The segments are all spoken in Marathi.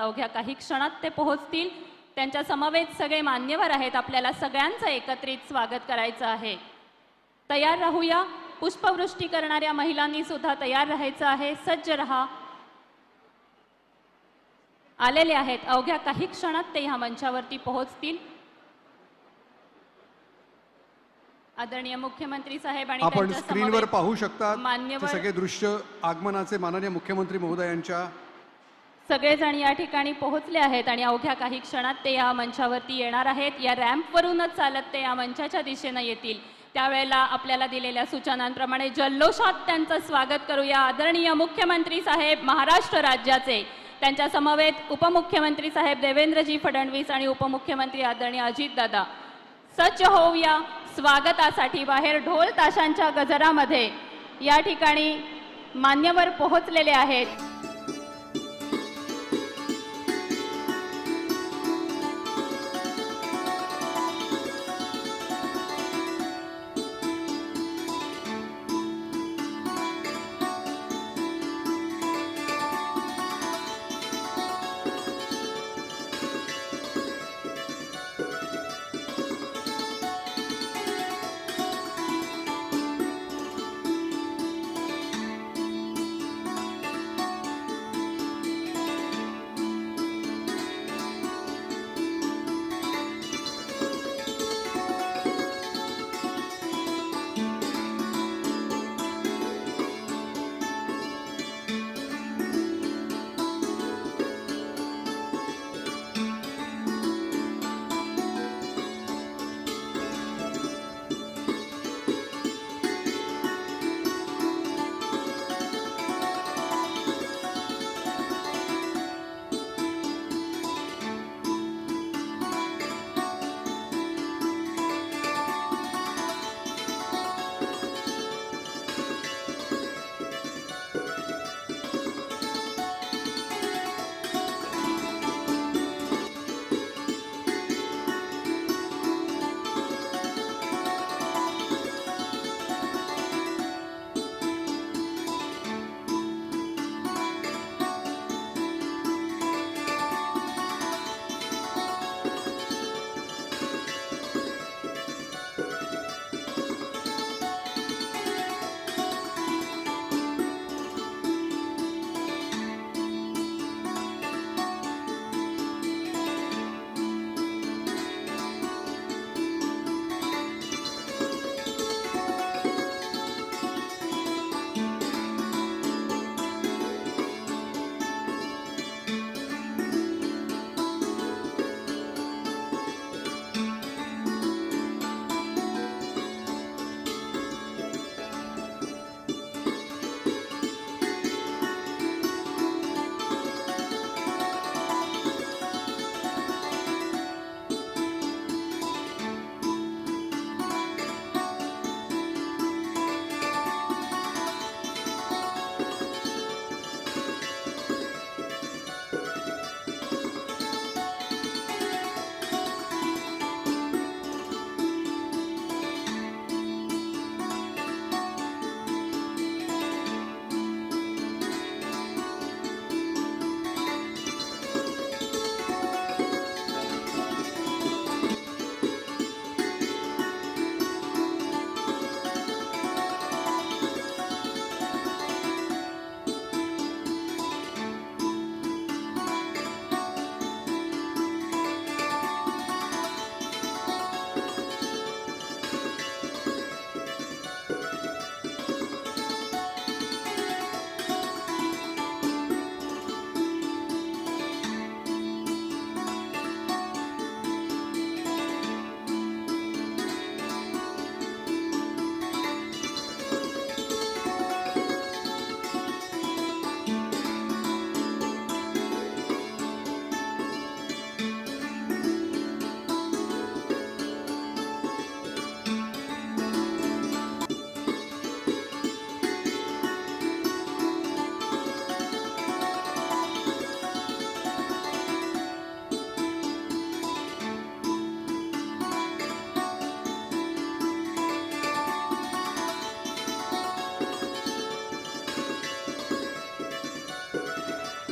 अवघ्या काही क्षणात ते पोहोचतील. त्यांच्या समवेत सगळे मान्यवर आहेत. आपल्याला सगळ्यांचं एकत्रित स्वागत करायचं आहे. तयार राहूया. पुष्पवृष्टी करणाऱ्या महिलांनी सुद्धा तयार राहायचं आहे. सज्ज रहा. आलेले आहेत. अवघ्या काही क्षणात ते ह्या मंचावरती पोहोचतील. आदरणीय मुख्यमंत्री साहेब आणि आपण स्क्रीनवर पाहू शकता मान्यवर- सगळे दृश्य आगमनाचे माननीय मुख्यमंत्री महोदयांच्या सगळेजण या ठिकाणी पोहोचले आहेत आणि अवघ्या काही क्षणात ते या मंचावरती येणार आहेत. या रॅम्पवरूनच चालत ते या मंचाच्या दिशेनं येतील. त्यावेळेला आपल्याला दिलेल्या सूचनांप्रमाणे जल्लोषात त्यांचं स्वागत करूया. आदरणीय मुख्यमंत्री साहेब महाराष्ट्र राज्याचे. त्यांच्या समवेत उपमुख्यमंत्री साहेब देवेंद्रजी फडणवीस आणि उपमुख्यमंत्री आदरणीय अजितदादा सज्ज होऊया स्वागतासाठी. बाहेर ढोल ताशांच्या गजरामध्ये या ठिकाणी मान्यवर पोहोचलेले आहेत.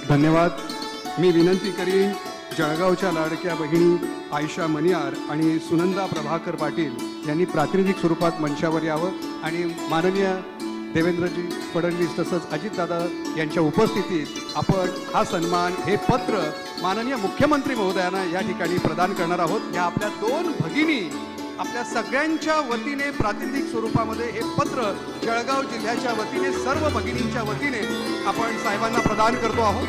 धन्यवाद. मी विनंती करीन जळगावच्या लाडक्या बहिणी आयशा मनियार आणि सुनंदा प्रभाकर पाटील यांनी प्रातिनिधिक स्वरूपात मंचावर यावं आणि माननीय देवेंद्रजी फडणवीस तसंच अजितदादा यांच्या उपस्थितीत आपण हा सन्मान हे पत्र माननीय मुख्यमंत्री महोदयांना या ठिकाणी प्रदान करणार आहोत. या आपल्या दोन भगिनी आपल्या सगळ्यांच्या वतीने प्रातिनिधिक स्वरूपामध्ये हे पत्र जळगाव जिल्ह्याच्या वतीने सर्व भगिनींच्या वतीने आपण साहेबांना प्रदान करतो आहोत.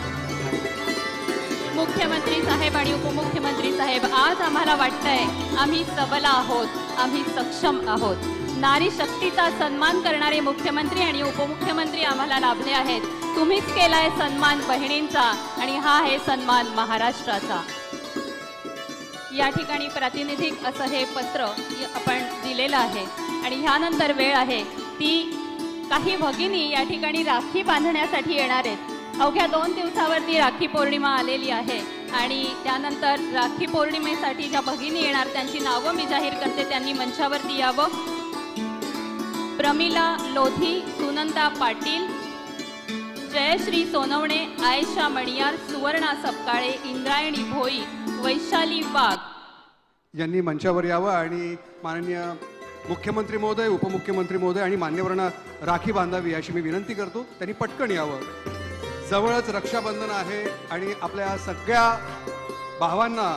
मुख्यमंत्री साहेब आणि उपमुख्यमंत्री साहेब आज आम्हाला वाटतंय आम्ही सबल आहोत आम्ही सक्षम आहोत. नारी शक्तीचा सन्मान करणारे मुख्यमंत्री आणि उपमुख्यमंत्री आम्हाला लाभले आहेत. तुम्हीच केलाय सन्मान बहिणींचा आणि हा आहे सन्मान महाराष्ट्राचा. या ठिकाणी प्रातिनिधिक असं हे पत्र आपण दिलेलं आहे. आणि ह्यानंतर वेळ आहे. ती काही भगिनी या ठिकाणी राखी बांधण्यासाठी येणार आहेत. अवघ्या दोन दिवसावरती राखी पौर्णिमा आलेली आहे. आणि त्यानंतर राखी पौर्णिमेसाठी ज्या भगिनी येणार त्यांची नावं मी जाहीर करते. त्यांनी मंचावरती यावं. प्रमिला लोधी सुनंदा पाटील जयश्री सोनवणे आयशा मणियार सुवर्णा सपकाळे इंद्रायणी भोई वैशाली वाघ यांनी मंचावर यावं आणि माननीय मुख्यमंत्री महोदय उपमुख्यमंत्री महोदय आणि मान्यवरांना राखी बांधावी अशी मी विनंती करतो. त्यांनी पटकन यावं. जवळच रक्षाबंधन आहे आणि आपल्या सगळ्या भावांना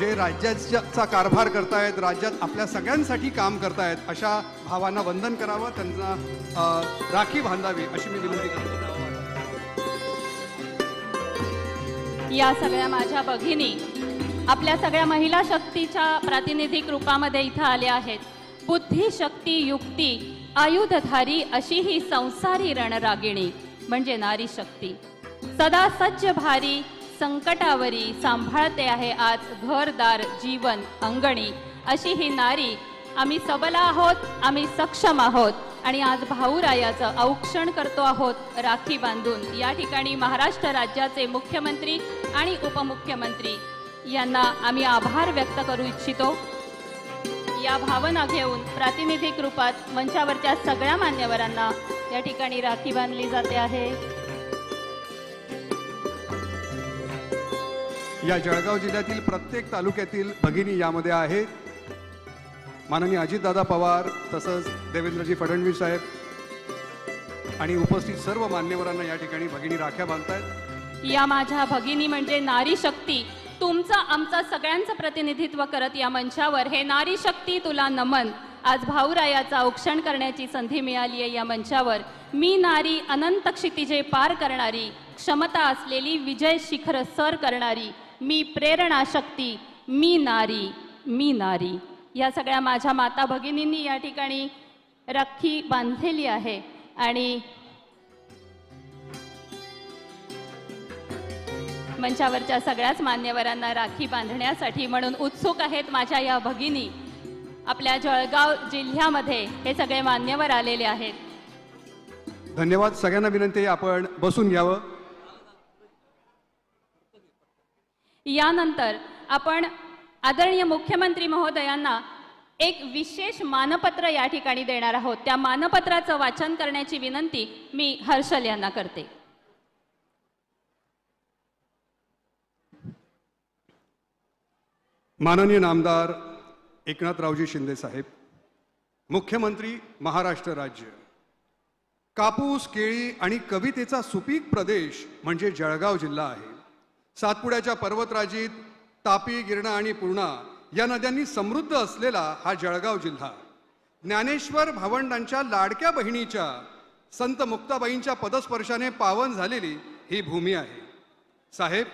जे राज्याचा कारभार करतायत राज्यात आपल्या सगळ्यांसाठी काम करतायत अशा भावांना वंदन करावं त्यांना राखी बांधावी अशी मी विनंती करतो. या सगळ्या माझ्या भगिनी आपल्या सगळ्या महिला शक्तीच्या प्रातिनिधिक रूपामध्ये इथं आल्या आहेत. बुद्धी शक्ती युक्ती आयुधधारी अशी ही संसारी रणरागिणी म्हणजे नारी शक्ती. सदा सज्ज भारी संकटावरी सांभाळते आहे आज घरदार जीवन अंगणी. अशी ही नारी आम्ही सबल आहोत आम्ही सक्षम आहोत आणि आज भाऊरायाचं औक्षण करतो आहोत राखी बांधून. या ठिकाणी महाराष्ट्र राज्याचे मुख्यमंत्री आणि उपमुख्यमंत्री यांना आम्ही आभार व्यक्त करू इच्छितो. या भावना घेऊन प्रातिनिधिक रूपात मंचावरच्या सगळ्या मान्यवरांना या ठिकाणी राखी बांधली जाते आहे. या जळगाव जिल्ह्यातील प्रत्येक तालुक्यातील भगिनी यामध्ये आहेत. माननीय अजितदादा पवार तसंच देवेंद्रजी फडणवीस साहेब. आणि उपस्थित सर्व मान्यवरांना या ठिकाणी भगिनी राख्या बांधतायत. या माझ्या भगिनी म्हणजे नारी शक्ती. तुमचं आमचं सगळ्यांचं प्रतिनिधित्व करत या मंचावर हे नारी शक्ती तुला नमन. आज भाऊरायाचा औक्षण करण्याची संधी मिळाली आहे या मंचावर. मी नारी अनंत क्षितिजे पार करणारी क्षमता असलेली विजय शिखर सर करणारी मी प्रेरणा शक्ती मी नारी मी नारी. या सगळ्या माझ्या माता भगिनींनी या ठिकाणी राखी बांधलेली आहे. आणि मंचावरच्या सगळ्याच मान्यवरांना राखी बांधण्यासाठी म्हणून उत्सुक आहेत माझ्या या भगिनी. आपल्या जळगाव जिल्ह्यामध्ये हे सगळे मान्यवर आलेले आहेत. धन्यवाद. सगळ्यांना विनंती आपण बसून घ्यावं. यानंतर आपण आदरणीय मुख्यमंत्री महोदयांना एक विशेष मानपत्र या ठिकाणी देणार आहोत. त्या मानपत्राचं वाचन करण्याची विनंती मी हर्षल यांना करते. माननीय नामदार एकनाथरावजी शिंदे साहेब मुख्यमंत्री महाराष्ट्र राज्य कापूस केळी आणि कवितेचा सुपीक प्रदेश म्हणजे जळगाव जिल्हा आहे. सातपुड्याच्या पर्वतराजीत तापी गिरणा आणि पूर्णा या नद्यांनी समृद्ध असलेला हा जळगाव जिल्हा. ज्ञानेश्वर भावंडांच्या लाडक्या बहिणीच्या संत मुक्ताबाईंच्या पदस्पर्शाने पावन झालेली ही भूमी आहे. साहेब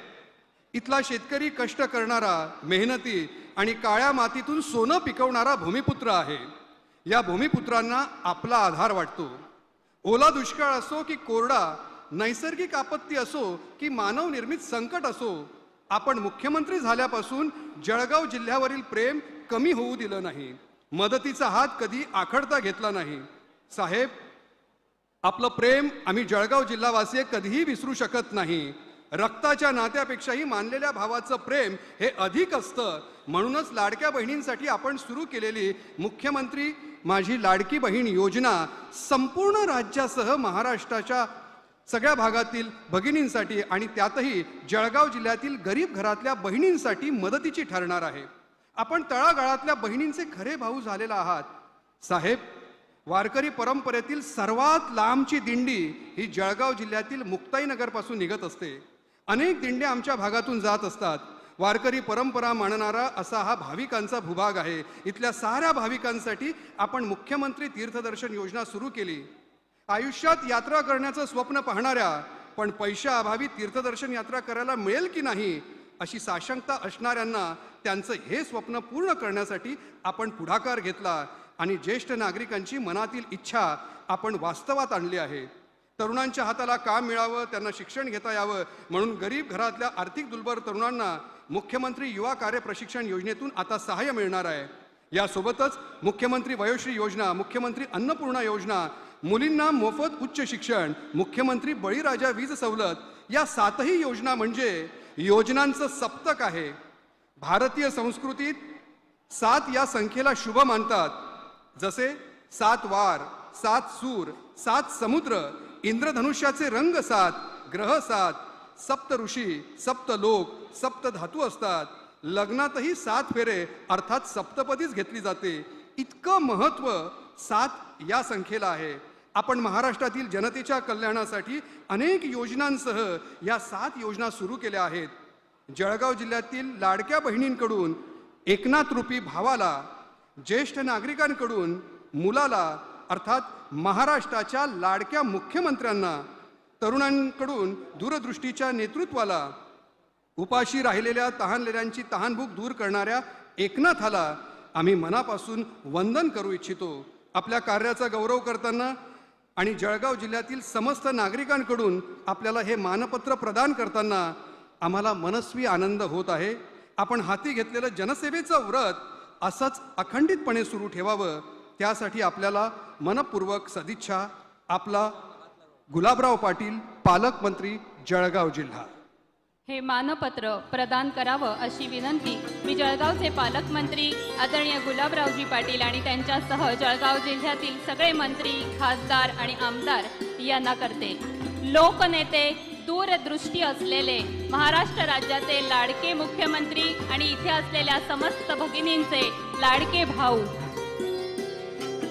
इथला शेतकरी कष्ट करणारा मेहनती आणि काळ्या मातीतून सोनं पिकवणारा भूमिपुत्र आहे. या भूमिपुत्रांना आपला आधार वाटतो. ओला दुष्काळ असो की कोरडा नैसर्गिक आपत्ती असो की मानव निर्मित संकट असो आपण मुख्यमंत्री झाल्यापासून जळगाव जिल्ह्यावरील प्रेम कमी होऊ दिलं नाही. मदतीचा हात कधी आखडता घेतला नाही. साहेब आपलं प्रेम आम्ही जळगाव जिल्हावासीय कधीही विसरू शकत नाही. रक्ताच्या नात्यापेक्षाही मानलेल्या भावाचं प्रेम हे अधिक असतं. म्हणूनच लाडक्या बहिणींसाठी आपण सुरू केलेली मुख्यमंत्री माझी लाडकी बहीण योजना संपूर्ण राज्यासह महाराष्ट्राच्या सगळ्या भागातील भगिनींसाठी आणि त्यातही जळगाव जिल्ह्यातील गरीब घरातल्या बहिणींसाठी मदतीची ठरणार आहे. आपण तळागाळातल्या बहिणींचे खरे भाऊ झालेला आहात. साहेब वारकरी परंपरेतील सर्वात लांबची दिंडी ही जळगाव जिल्ह्यातील मुक्ताईनगरपासून निघत असते. अनेक दिंड्या आमच्या भागातून जात असतात. वारकरी परंपरा मानणारा असा हा भाविकांचा भूभाग आहे. इथल्या साऱ्या भाविकांसाठी आपण मुख्यमंत्री तीर्थदर्शन योजना सुरू केली. आयुष्यात यात्रा करण्याचं स्वप्न पाहणाऱ्या पण पैशाअभावी तीर्थदर्शन यात्रा करायला मिळेल की नाही अशी साशंकता असणाऱ्यांना त्यांचं हे स्वप्न पूर्ण करण्यासाठी आपण पुढाकार घेतला आणि ज्येष्ठ नागरिकांची मनातील इच्छा आपण वास्तवात आणली आहे. तरुणांच्या हाताला काम मिळावं त्यांना शिक्षण घेता यावं म्हणून गरीब घरातल्या आर्थिक दुर्बल तरुणांना मुख्यमंत्री युवा कार्य प्रशिक्षण योजनेतून आता सहाय्य मिळणार आहे. यासोबतच मुख्यमंत्री वयोश्री योजना मुख्यमंत्री अन्नपूर्णा योजना मुलींना मोफत उच्च शिक्षण मुख्यमंत्री बळीराजा वीज सवलत या सातही योजना म्हणजे योजनांचं सप्तक आहे. भारतीय संस्कृतीत सात या संख्येला शुभ मानतात. जसे सात वार सात सूर सात समुद्र इंद्रधनुष्याचे रंग सात ग्रह सात सप्त ऋषी सप्त लोक सप्त धातू असतात. लग्नातही सात फेरे अर्थात सप्तपदीच घेतली जाते. इतकं महत्त्व सात या संख्येला आहे. आपण महाराष्ट्रातील जनतेच्या कल्याणासाठी अनेक योजनांसह या सात योजना सुरू केल्या आहेत. जळगाव जिल्ह्यातील लाडक्या बहिणींकडून एकनाथ रूपी भावाला ज्येष्ठ नागरिकांकडून मुलाला अर्थात महाराष्ट्राच्या लाडक्या मुख्यमंत्र्यांना तरुणांकडून दूरदृष्टीच्या नेतृत्वाला उपाशी राहिलेल्या तहानलेल्यांची तहानभूक दूर करणाऱ्या एकनाथाला आम्ही मनापासून वंदन करू इच्छितो. आपल्या कार्याचा गौरव करताना आणि जळगाव जिल्ह्यातील समस्त नागरिकांकडून आपल्याला हे मानपत्र प्रदान करताना आम्हाला मनस्वी आनंद होत आहे. आपण हाती घेतलेलं जनसेवेचं व्रत असंच अखंडितपणे सुरू ठेवावं. त्यासाठी आपल्याला मनपूर्वक सदिच्छा आपला गुलाबराव पाटील पालकमंत्री जळगाव जिल्हा. हे मानपत्र प्रदान करावं अशी विनंती मी जळगावचे पालकमंत्री आदरणीय गुलाबरावजी पाटील आणि त्यांच्यासह जळगाव जिल्ह्यातील सगळे मंत्री खासदार आणि आमदार यांना करते. लोकनेते दूरदृष्टी असलेले महाराष्ट्र राज्याचे लाडके मुख्यमंत्री आणि इथे असलेल्या समस्त भगिनींचे लाडके भाऊ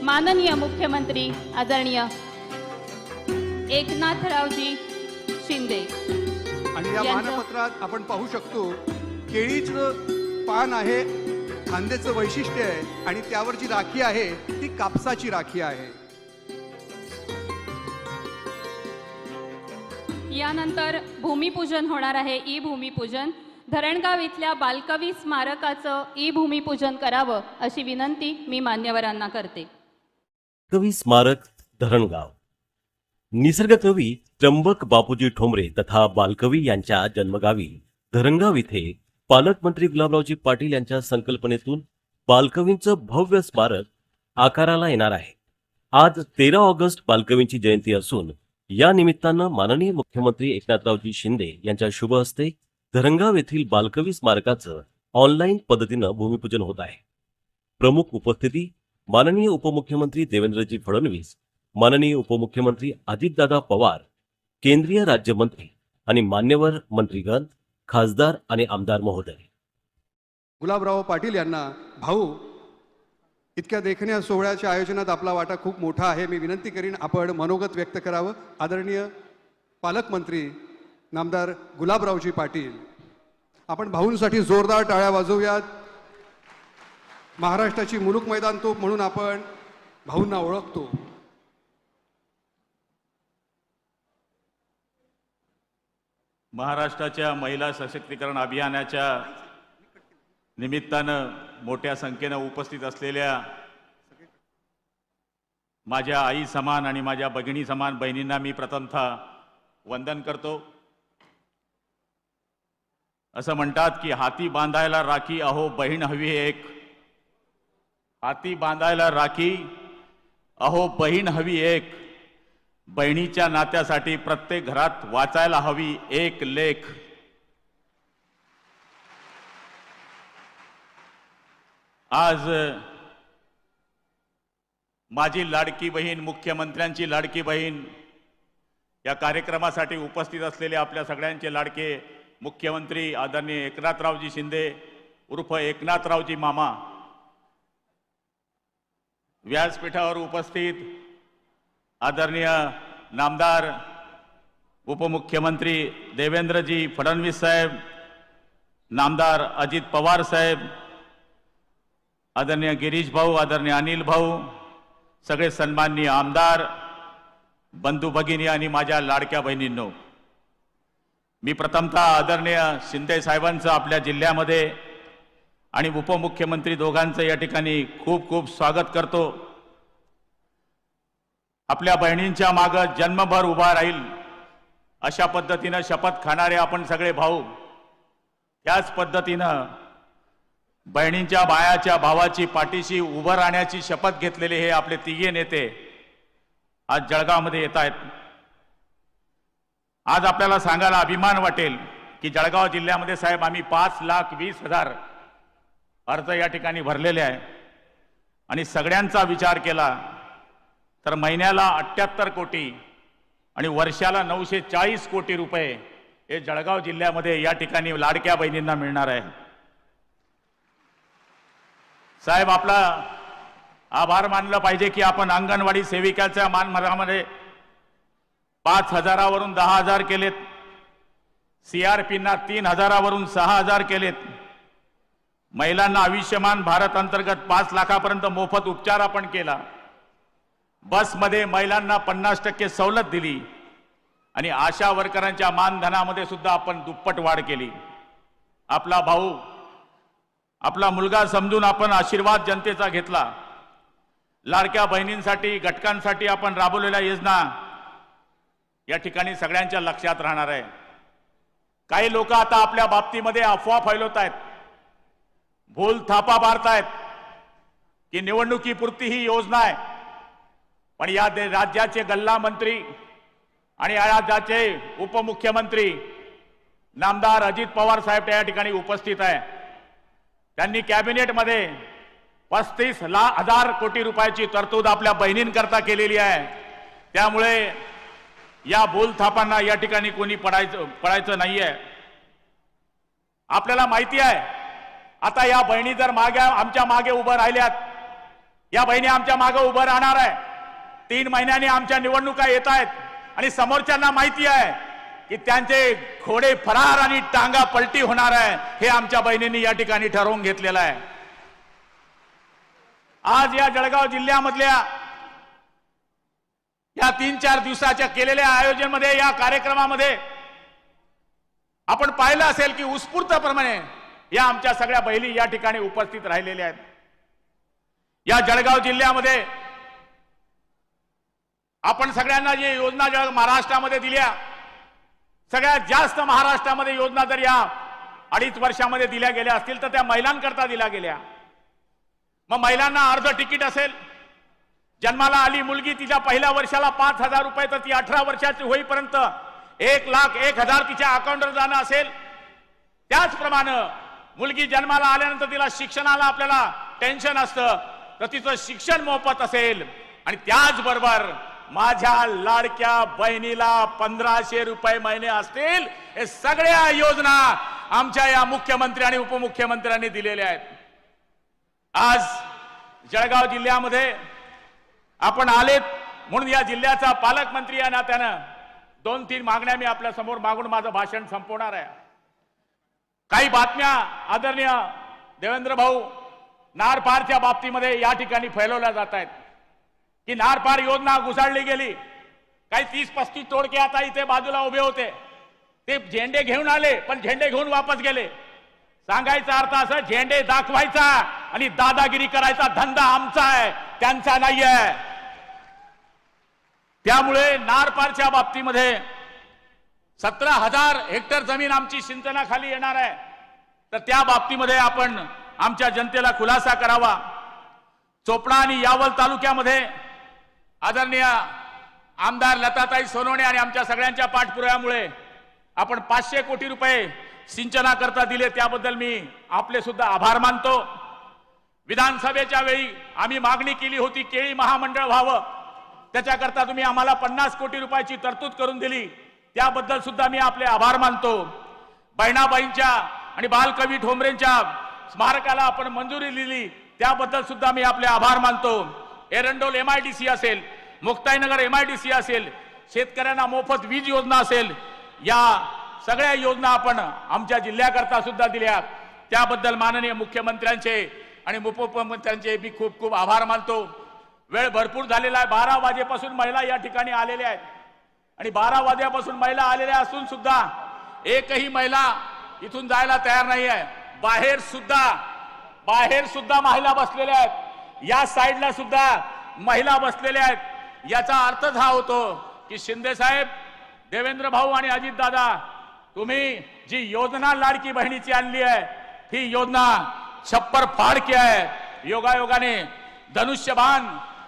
माननीय मुख्यमंत्री आदरणीय एकनाथरावजी शिंदे आणि या मानपत्रात आपण पाहू शकतो केळीचं पान आहे खांद्याचं वैशिष्ट्य आहे आणि त्यावर जी राखी आहे ती कापसाची राखी आहे. यानंतर भूमिपूजन होणार आहे ई भूमिपूजन धरणगाव इथल्या बालकवी स्मारकाचं ई भूमिपूजन करावं अशी विनंती मी मान्यवरांना करते. कवी स्मारक धरणगाव. निसर्गकवी त्र्यंबक बापूजी ठोंबरे तथा बालकवी यांच्या जन्मगावी धरणगाव इथे पालकमंत्री गुलाबरावजी पाटील यांच्या संकल्पनेतून बालकवींचं भव्य स्मारक आकाराला येणार आहे. आज तेरा ऑगस्ट बालकवींची जयंती असून या निमित्तानं माननीय मुख्यमंत्री एकनाथरावजी शिंदे यांच्या शुभ हस्ते धरणगाव येथील बालकवी स्मारकाचं ऑनलाईन पद्धतीनं भूमिपूजन होत आहे. प्रमुख उपस्थिती माननीय उपमुख्यमंत्री देवेंद्रजी फडणवीस माननीय उपमुख्यमंत्री अजितदादा पवार केंद्रीय राज्यमंत्री आणि मान्यवर मंत्रीगण खासदार आणि आमदार महोदय. गुलाबराव पाटील यांना भाऊ इतक्या देखण्या सोहळ्याच्या आयोजनात आपला वाटा खूप मोठा आहे. मी विनंती करीन आपण मनोगत व्यक्त करावं. आदरणीय पालकमंत्री नामदार गुलाबरावजी पाटील आपण भाऊंसाठी जोरदार टाळ्या वाजवूयात. महाराष्ट्राची मुलूक मैदान तोप म्हणून आपण भाऊंना ओळखतो. महाराष्ट्राच्या महिला सशक्तीकरण अभियानाच्या निमित्तानं मोठ्या संख्येनं उपस्थित असलेल्या माझ्या आई समान आणि माझ्या भगिनी समान बहिणींना मी प्रथमतः वंदन करतो. असं म्हणतात की हाती बांधायला राखी अहो बहीण हवी एक. हाती बांधायला राखी. अहो बहीण हवी एक. बहिणीच्या नात्यासाठी प्रत्येक घरात वाचायला हवी एक लेख. आज माझी लाडकी बहीण मुख्यमंत्र्यांची लाडकी बहीण या कार्यक्रमासाठी उपस्थित असलेले आपल्या सगळ्यांचे लाडके मुख्यमंत्री आदरणीय एकनाथरावजी शिंदे उर्फ एकनाथरावजी मामा व्यासपीठावर उपस्थित आदरणीय नामदार उपमुख्यमंत्री देवेंद्रजी फडणवीस साहेब नामदार अजित पवार साहेब आदरणीय गिरीश भाऊ आदरणीय अनिल भाऊ सगळे सन्माननीय आमदार बंधू भगिनी आणि माझ्या लाडक्या बहिणींनो मी प्रथमतः आदरणीय शिंदे साहेबांचं आपल्या जिल्ह्यामध्ये आणि उपमुख्यमंत्री दोघांचं या ठिकाणी खूप खूप स्वागत करतो. आपल्या बहिणींच्या मागं जन्मभर उभा राहील अशा पद्धतीनं शपथ खाणारे आपण सगळे भाऊ. त्याच पद्धतीनं बहिणींच्या बायाच्या भावाची पाठीशी उभं राहण्याची शपथ घेतलेले हे आपले तिघे नेते आज जळगावमध्ये येत आहेत. आज आपल्याला सांगायला अभिमान वाटेल की जळगाव जिल्ह्यामध्ये साहेब आम्ही पाच लाख वीस हजार अर्ज या ठिकाणी भरलेले आहे. आणि सगळ्यांचा विचार केला तर महिन्याला अठ्ठ्याहत्तर कोटी आणि वर्षाला नऊशे चाळीस कोटी रुपये हे जळगाव जिल्ह्यामध्ये या ठिकाणी लाडक्या बहिणींना मिळणार आहे. साहेब आपला आभार मानलं पाहिजे की आपण अंगणवाडी सेविकाच्या मानमरामध्ये पाच हजारावरून दहा हजार केलेत. सीआरपींना तीन हजारावरून सहा हजार केलेत. महिलांना आयुष्यमान भारत अंतर्गत पाच लाखापर्यंत मोफत उपचार आपण केला. बसमध्ये महिलांना पन्नास टक्के सवलत दिली. आणि आशा वर्करांच्या मानधनामध्ये सुद्धा आपण दुप्पट वाढ केली. आपला भाऊ आपला मुलगा समजून आपण आशीर्वाद जनतेचा घेतला. लाडक्या बहिणींसाठी घटकांसाठी आपण राबवलेल्या योजना या ठिकाणी सगळ्यांच्या लक्षात राहणार आहे. काही लोक आता आपल्या बाबतीमध्ये अफवा फैलवत आहेत भूल थापा मारतायत की निवडणुकीपुरती ही योजना आहे. पण या दे- राज्याचे गल्ला मंत्री आणि या राज्याचे उपमुख्यमंत्री नामदार अजित पवार साहेब या ठिकाणी उपस्थित आहे. त्यांनी कॅबिनेटमध्ये पस्तीस लाख हजार कोटी रुपयाची तरतूद आपल्या बहिणींकरता केलेली आहे. त्यामुळे या बोलथापांना या ठिकाणी कोणी पडायचं पडायचं नाहीये. आपल्याला माहिती आहे आता या बहिणी जर मागे आमच्या मागे उभं राहिल्यात या बहिणी आमच्या मागे उभं राहणार आहे. तीन महिन्यांनी आमच्या निवडणुका येत आहेत आणि समोरच्यांना माहिती आहे की त्यांचे घोडे फरार आणि टांगा पलटी होणार आहे हे आमच्या बहिणींनी या ठिकाणी ठरवून घेतलेलं आहे. आज या जळगाव जिल्ह्यामधल्या या तीन चार दिवसाच्या केलेल्या आयोजनमध्ये या कार्यक्रमामध्ये आपण पाहिलं असेल की उत्स्फूर्तप्रमाणे या आमच्या सगळ्या बहिणी या ठिकाणी उपस्थित राहिलेल्या आहेत. या जळगाव जिल्ह्यामध्ये आपण सगळ्यांना जी योजना जळ महाराष्ट्रामध्ये दिल्या सगळ्यात जास्त महाराष्ट्रामध्ये योजना जर या अडीच वर्षामध्ये दिल्या गेल्या असतील तर त्या महिलांकरता दिल्या गेल्या. मग महिलांना अर्ध तिकीट असेल. जन्माला आली मुलगी तिच्या पहिल्या वर्षाला पाच हजार रुपये तर ती अठरा वर्षाची होईपर्यंत एक लाख एक हजार तिच्या अकाउंटवर जाणं असेल. त्याचप्रमाणे मुलगी जन्माला आल्यानंतर तिला शिक्षणाला आपल्याला टेन्शन असतं. तर तिचं शिक्षण मोफत असेल. आणि त्याचबरोबर माझ्या लाडक्या बहिणीला पंधराशे रुपये महिने असतील. हे सगळ्या योजना आमच्या या मुख्यमंत्री आणि उपमुख्यमंत्र्यांनी दिलेल्या आहेत. आज जळगाव जिल्ह्यामध्ये आपण आलेत म्हणून या जिल्ह्याचा पालकमंत्री या नात्यानं दोन तीन मागण्या मी आपल्यासमोर मागून माझं भाषण संपवणार आहे. काही बातम्या आदरणीय देवेंद्र भाऊ नारपारच्या बाबतीमध्ये या ठिकाणी फैलवल्या जात आहेत. की नारपार योजना घुसाळली गेली काही तीस पस्तीस तोडके आता इथे बाजूला उभे होते. ते झेंडे घेऊन आले पण झेंडे घेऊन वापस गेले. सांगायचा अर्थ असं झेंडे दाखवायचा आणि दादागिरी करायचा धंदा आमचा आहे त्यांचा नाही आहे त्यामुळे नारपारच्या बाबतीमध्ये सतरा हजार हेक्टर जमीन आमची सिंचनाखाली येणार आहे. तर त्या बाबतीमध्ये आपण आमच्या जनतेला खुलासा करावा. चोपडा आणि यावल तालुक्यामध्ये आदरणीय आमदार लताताई सोनवणे आणि आमच्या सगळ्यांच्या पाठपुराव्यामुळे आपण पाचशे कोटी रुपये सिंचनाकरता दिले त्याबद्दल मी आपले सुद्धा आभार मानतो. विधानसभेच्या वेळी आम्ही मागणी केली होती केळी महामंडळ व्हावं. त्याच्याकरता तुम्ही आम्हाला पन्नास कोटी रुपयाची तरतूद करून दिली. त्याबद्दल सुद्धा मी आपले आभार मानतो. बहिणाबाईंच्या आणि बालकवी ठोंबरेंच्या स्मारकाला आपण मंजुरी दिली त्याबद्दल सुद्धा मी आपले आभार मानतो. Erandol M I D C असेल Muktainagar M I D C असेल शेतकऱ्यांना मोफत वीज योजना असेल या सगळ्या योजना आपण आमच्या जिल्ह्याकरता सुद्धा दिल्या. त्याबद्दल माननीय मुख्यमंत्र्यांचे आणि उपमुख्यमंत्र्यांचे मी खूप खूप आभार मानतो. वेळ भरपूर झालेला आहे बारा वाजेपासून महिला या ठिकाणी आलेल्या आहेत. आणि बारा वाद्यापासून महिला आलेल्या असून सुद्धा एकही महिला इथून जायला तयार नाही आहे बाहेर सुद्धा बाहेर सुद्धा महिला बसलेल्या आहेत. या साईडला सुद्धा महिला बसलेल्या आहेत. याचा अर्थच हा होतो की शिंदे साहेब देवेंद्र भाऊ आणि अजित दादा तुम्ही जी योजना लाडकी बहिणीची आणली आहे ही योजना छप्पर फाडकी आहे. योगायोगाने धनुष्यबाण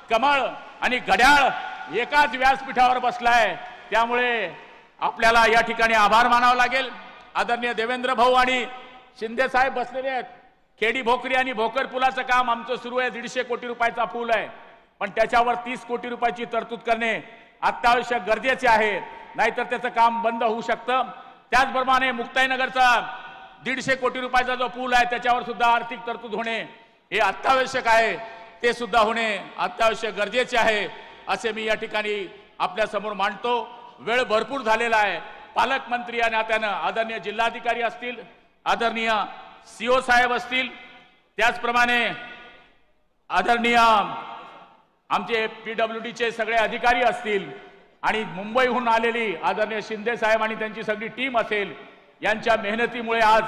कमळ आणि घड्याळ एकाच व्यासपीठावर बसलाय. त्यामुळे आपल्याला या ठिकाणी आभार मानावा लागेल. आदरणीय देवेंद्र भाऊ आणि शिंदे साहेब बसलेले आहेत. खेडी भोकरी आणि भोकर पुलाचं काम आमचं सुरू आहे. दीडशे कोटी रुपयाचा पूल आहे. पण त्याच्यावर तीस कोटी रुपयाची तरतूद करणे अत्यावश्यक गरजेचे आहे. नाहीतर त्याचं काम बंद होऊ शकतं. त्याचप्रमाणे मुक्ताईनगरचा दीडशे कोटी रुपयाचा जो पूल आहे त्याच्यावर सुद्धा आर्थिक तरतूद होणे हे अत्यावश्यक आहे. ते सुद्धा होणे अत्यावश्यक गरजेचे आहे असे मी या ठिकाणी आपल्यासमोर मांडतो. वेळ भरपूर झालेला आहे. पालकमंत्री या नात्यानं आदरणीय जिल्हाधिकारी असतील आदरणीय सीओ साहेब असतील त्याचप्रमाणे आदरणीय आमचे पीडब्ल्यू डीचे सगळे अधिकारी असतील आणि मुंबईहून आलेली आदरणीय शिंदे साहेब आणि त्यांची सगळी टीम असेल यांच्या मेहनतीमुळे आज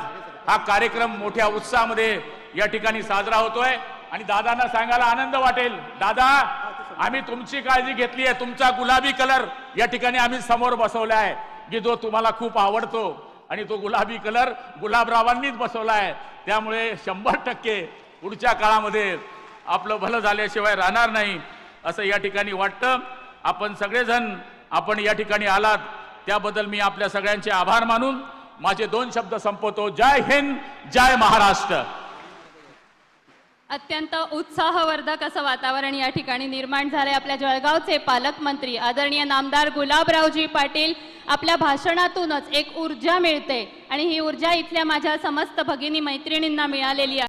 हा कार्यक्रम मोठ्या उत्साहामध्ये या ठिकाणी साजरा होतोय. आणि दादांना सांगायला आनंद वाटेल. दादा आम्ही तुमची काळजी घेतली आहे. तुमचा गुलाबी कलर या ठिकाणी आम्ही समोर बसवला आहे. की जो तुम्हाला खूप आवडतो. आणि तो गुलाबी कलर गुलाबरावांनीच बसवला आहे. त्यामुळे शंभर टक्के पुढच्या काळामध्ये आपलं भलं झाल्याशिवाय राहणार नाही असं या ठिकाणी वाटतं. आपण सगळेजण आपण या ठिकाणी आलात. त्याबद्दल मी आपल्या सगळ्यांचे आभार मानून माझे दोन शब्द संपवतो. जय हिंद जय महाराष्ट्र. अत्यंत उत्साहवर्धक असं वातावरण या ठिकाणी निर्माण झालंय. आपल्या जळगावचे पालकमंत्री आदरणीय नामदार गुलाबरावजी पाटील आपल्या भाषणातूनच एक ऊर्जा मिळते आणि ही ऊर्जा इथल्या माझ्या समस्त भगिनी मैत्रिणींना मिळालेली आहे.